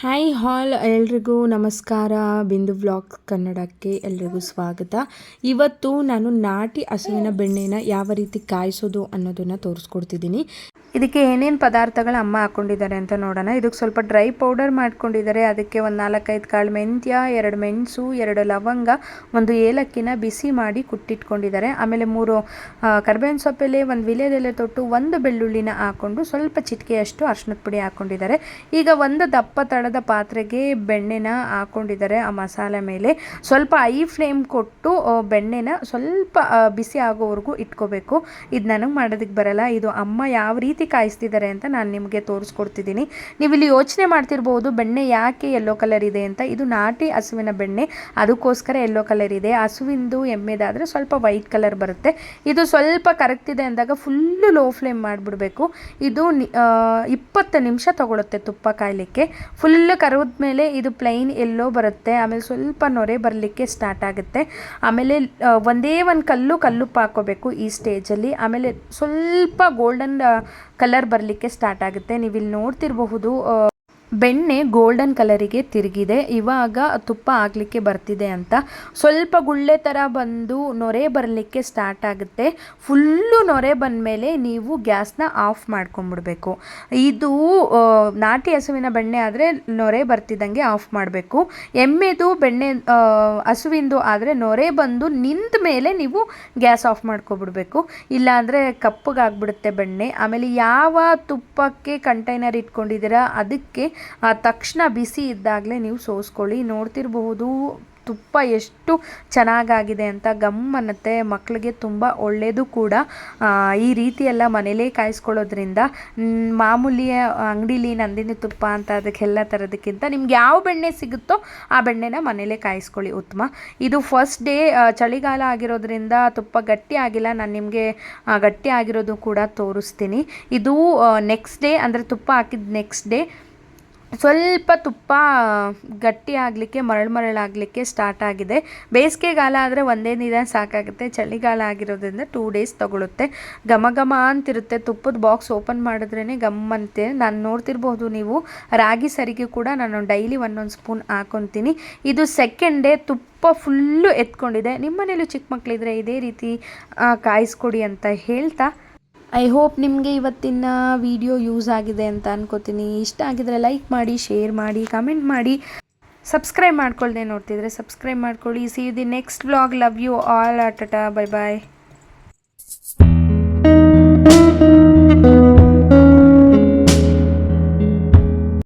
Hi ಹಾಲ್ ಎಲ್ರಿಗೂ ನಮಸ್ಕಾರ. ಬಿಂದು ವ್ಲಾಗ್ ಕನ್ನಡಕ್ಕೆ ಎಲ್ರಿಗೂ ಸ್ವಾಗತ. ಇವತ್ತು ನಾನು ನಾಟಿ ಹಸುವಿನ ಬೆಣ್ಣೆನ ಯಾವ ರೀತಿ ಕಾಯಿಸೋದು ಅನ್ನೋದನ್ನು ತೋರಿಸ್ಕೊಡ್ತಿದ್ದೀನಿ. ಇದಕ್ಕೆ ಏನೇನು ಪದಾರ್ಥಗಳು ಅಮ್ಮ ಹಾಕ್ಕೊಂಡಿದ್ದಾರೆ ಅಂತ ನೋಡೋಣ. ಇದಕ್ಕೆ ಸ್ವಲ್ಪ ಡ್ರೈ ಪೌಡರ್ ಮಾಡ್ಕೊಂಡಿದ್ದಾರೆ. ಅದಕ್ಕೆ ಒಂದು ನಾಲ್ಕೈದು ಕಾಳು ಮೆಂತ್ಯ, ಎರಡು ಮೆಣಸು, ಎರಡು ಲವಂಗ, ಒಂದು ಏಲಕ್ಕಿನ ಬಿಸಿ ಮಾಡಿ ಕುಟ್ಟಿಟ್ಕೊಂಡಿದ್ದಾರೆ. ಆಮೇಲೆ ಮೂರು ಕರ್ಬೇವಿನ ಸೊಪ್ಪೆಲೆ ಒಂದು ವಿಲೇದೆಲೆ ತೊಟ್ಟು ಒಂದು ಬೆಳ್ಳುಳ್ಳಿನ ಹಾಕ್ಕೊಂಡು ಸ್ವಲ್ಪ ಚಿಟಿಕೆಯಷ್ಟು ಅರ್ಶಿನದ ಪುಡಿ ಹಾಕ್ಕೊಂಡಿದ್ದಾರೆ ಈಗ ಒಂದು ದಪ್ಪ ತಳದ ಪಾತ್ರೆಗೆ ಬೆಣ್ಣೆನ ಹಾಕ್ಕೊಂಡಿದ್ದಾರೆ ಆ ಮಸಾಲೆ ಮೇಲೆ. ಸ್ವಲ್ಪ ಐ ಫ್ಲೇಮ್ ಕೊಟ್ಟು ಬೆಣ್ಣೆನ ಸ್ವಲ್ಪ ಬಿಸಿ ಆಗೋವರೆಗೂ ಇಟ್ಕೋಬೇಕು. ಇದು ನನಗೆ ಮಾಡೋದಕ್ಕೆ ಬರಲ್ಲ. ಇದು ಅಮ್ಮ ಯಾವ ರೀತಿ ಕಾಯಿಸ್ತಿದ್ದಾರೆ ಅಂತ ನಾನು ನಿಮಗೆ ತೋರಿಸ್ಕೊಡ್ತಿದ್ದೀನಿ. ನೀವು ಇಲ್ಲಿ ಯೋಚನೆ ಮಾಡ್ತಿರ್ಬೋದು, ಬೆಣ್ಣೆ ಯಾಕೆ ಯೆಲ್ಲೋ ಕಲರ್ ಇದೆ ಅಂತ. ಇದು ನಾಟಿ ಹಸುವಿನ ಬೆಣ್ಣೆ, ಅದಕ್ಕೋಸ್ಕರ ಯೆಲ್ಲೋ ಕಲರ್ ಇದೆ. ಹಸುವಿಂದು ಎಮ್ಮೆದಾದರೆ ಸ್ವಲ್ಪ ವೈಟ್ ಕಲರ್ ಬರುತ್ತೆ. ಇದು ಸ್ವಲ್ಪ ಕರಗ್ತಿದೆ ಅಂದಾಗ ಫುಲ್ಲು ಲೋ ಫ್ಲೇಮ್ ಮಾಡಿಬಿಡಬೇಕು. ಇದು ಇಪ್ಪತ್ತು ನಿಮಿಷ ತಗೊಳುತ್ತೆ ತುಪ್ಪ ಕಾಯಲಿಕ್ಕೆ. ಫುಲ್ ಕರವದ ಮೇಲೆ ಇದು ಪ್ಲೈನ್ ಎಲ್ಲೋ ಬರುತ್ತೆ. ಆಮೇಲೆ ಸ್ವಲ್ಪ ನೊರೆ ಬರಲಿಕ್ಕೆ ಸ್ಟಾರ್ಟ್ ಆಗುತ್ತೆ. ಆಮೇಲೆ ಒಂದೇ ಒಂದು ಕಲ್ಲು ಕಲ್ಲುಪ್ಪು ಹಾಕೋಬೇಕು ಈ ಸ್ಟೇಜಲ್ಲಿ ಆಮೇಲೆ ಸ್ವಲ್ಪ ಗೋಲ್ಡನ್ ಕಲರ್ ಬರಲಿಕ್ಕೆ ಸ್ಟಾರ್ಟ್ ಆಗುತ್ತೆ. ನೀವು ಇಲ್ಲಿ ನೋಡ್ತಿರಬಹುದು ಬೆಣ್ಣೆ ಗೋಲ್ಡನ್ ಕಲರಿಗೆ ತಿರುಗಿದೆ. ಇವಾಗ ತುಪ್ಪ ಆಗಲಿಕ್ಕೆ ಬರ್ತಿದೆ ಅಂತ. ಸ್ವಲ್ಪ ಗುಳ್ಳೆ ಥರ ಬಂದು ನೊರೆ ಬರಲಿಕ್ಕೆ ಸ್ಟಾರ್ಟ್ ಆಗುತ್ತೆ. ಫುಲ್ಲು ನೊರೆ ಬಂದಮೇಲೆ ನೀವು ಗ್ಯಾಸ್ನ ಆಫ್ ಮಾಡ್ಕೊಂಬಿಡ್ಬೇಕು. ಇದು ನಾಟಿ ಹಸುವಿನ ಬೆಣ್ಣೆ ಆದರೆ ನೊರೆ ಬರ್ತಿದ್ದಂಗೆ ಆಫ್ ಮಾಡಬೇಕು. ಎಮ್ಮೆದು ಬೆಣ್ಣೆ ಹಸುವಿಂದು ಆದರೆ ನೊರೆ ಬಂದು ನಿಂತ ಮೇಲೆ ನೀವು ಗ್ಯಾಸ್ ಆಫ್ ಮಾಡ್ಕೊಬಿಡ್ಬೇಕು. ಇಲ್ಲಾಂದರೆ ಕಪ್ಪಗಾಗ್ಬಿಡುತ್ತೆ ಬೆಣ್ಣೆ. ಆಮೇಲೆ ಯಾವ ತುಪ್ಪಕ್ಕೆ ಕಂಟೈನರ್ ಇಟ್ಕೊಂಡಿದ್ದೀರಾ, ಅದಕ್ಕೆ ತಕ್ಷಣ ಬಿಸಿ ಇದ್ದಾಗಲೇ ನೀವು ಸೋಸ್ಕೊಳ್ಳಿ. ನೋಡ್ತಿರಬಹುದು ತುಪ್ಪ ಎಷ್ಟು ಚೆನ್ನಾಗಾಗಿದೆ ಅಂತ ಅನ್ನತ್ತೆ ಮಕ್ಕಳಿಗೆ ತುಂಬ ಒಳ್ಳೆಯದು ಕೂಡ. ಈ ರೀತಿ ಎಲ್ಲ ಮನೇಲೇ ಕಾಯಿಸ್ಕೊಳ್ಳೋದ್ರಿಂದ ಮಾಮೂಲಿ ಅಂಗಡೀಲಿ ನಂದಿನಿ ತುಪ್ಪ ಅಂತ ಅದಕ್ಕೆಲ್ಲ ಥರದಕ್ಕಿಂತ ನಿಮ್ಗೆ ಯಾವ ಬೆಣ್ಣೆ ಸಿಗುತ್ತೋ ಆ ಬೆಣ್ಣೆನ ಮನೇಲೇ ಕಾಯಿಸ್ಕೊಳ್ಳಿ ಉತ್ತಮ. ಇದು ಫಸ್ಟ್ ಡೇ ಚಳಿಗಾಲ ಆಗಿರೋದ್ರಿಂದ ತುಪ್ಪ ಗಟ್ಟಿ ಆಗಿಲ್ಲ. ನಾನು ನಿಮಗೆ ಗಟ್ಟಿ ಆಗಿರೋದು ಕೂಡ ತೋರಿಸ್ತೀನಿ. ಇದು ನೆಕ್ಸ್ಟ್ ಡೇ ಅಂದರೆ ತುಪ್ಪ ಹಾಕಿದ ನೆಕ್ಸ್ಟ್ ಡೇ ಸ್ವಲ್ಪ ತುಪ್ಪ ಗಟ್ಟಿ ಆಗಲಿಕ್ಕೆ, ಮರಳು ಮರಳಾಗಲಿಕ್ಕೆ ಸ್ಟಾರ್ಟ್ ಆಗಿದೆ. ಬೇಸಿಗೆಗಾಲ ಆದರೆ ಒಂದೇ ದಿನ ಸಾಕಾಗುತ್ತೆ. ಚಳಿಗಾಲ ಆಗಿರೋದ್ರಿಂದ ಟೂ ಡೇಸ್ ತಗೊಳುತ್ತೆ. ಘಮ ಘಮ ಅಂತಿರುತ್ತೆ. ತುಪ್ಪದ ಬಾಕ್ಸ್ ಓಪನ್ ಮಾಡಿದ್ರೇ ಗಮ್ಮಂತೆ ನಾನು ನೋಡ್ತಿರ್ಬೋದು ನೀವು. ರಾಗಿ ಸರಿಗೆ ಕೂಡ ನಾನು ಡೈಲಿ ಒಂದೊಂದು ಸ್ಪೂನ್ ಹಾಕೊತೀನಿ. ಇದು ಸೆಕೆಂಡ್ ಡೇ ತುಪ್ಪ ಫುಲ್ಲು ಎತ್ಕೊಂಡಿದೆ. ನಿಮ್ಮ ಮನೇಲೂ ಚಿಕ್ಕ ಮಕ್ಕಳಿದ್ರೆ ಇದೇ ರೀತಿ ಕಾಯಿಸ್ಕೊಡಿ ಅಂತ ಹೇಳ್ತಾ ಐ ಹೋಪ್ ನಿಮಗೆ ಇವತ್ತಿನ ವಿಡಿಯೋ ಯೂಸ್ ಆಗಿದೆ ಅಂತ ಅನ್ಕೋತೀನಿ. ಇಷ್ಟ ಆಗಿದ್ರೆ ಲೈಕ್ ಮಾಡಿ ಶೇರ್ ಮಾಡಿ ಕಮೆಂಟ್ ಮಾಡಿ. ಸಬ್ಸ್ಕ್ರೈಬ್ ಮಾಡ್ಕೊಳ್ಳದೆ ನೋಡ್ತಿದ್ರೆ ಸಬ್ಸ್ಕ್ರೈಬ್ ಮಾಡ್ಕೊಳ್ಳಿ. See the next vlog love you all ಆಟಟ bye bye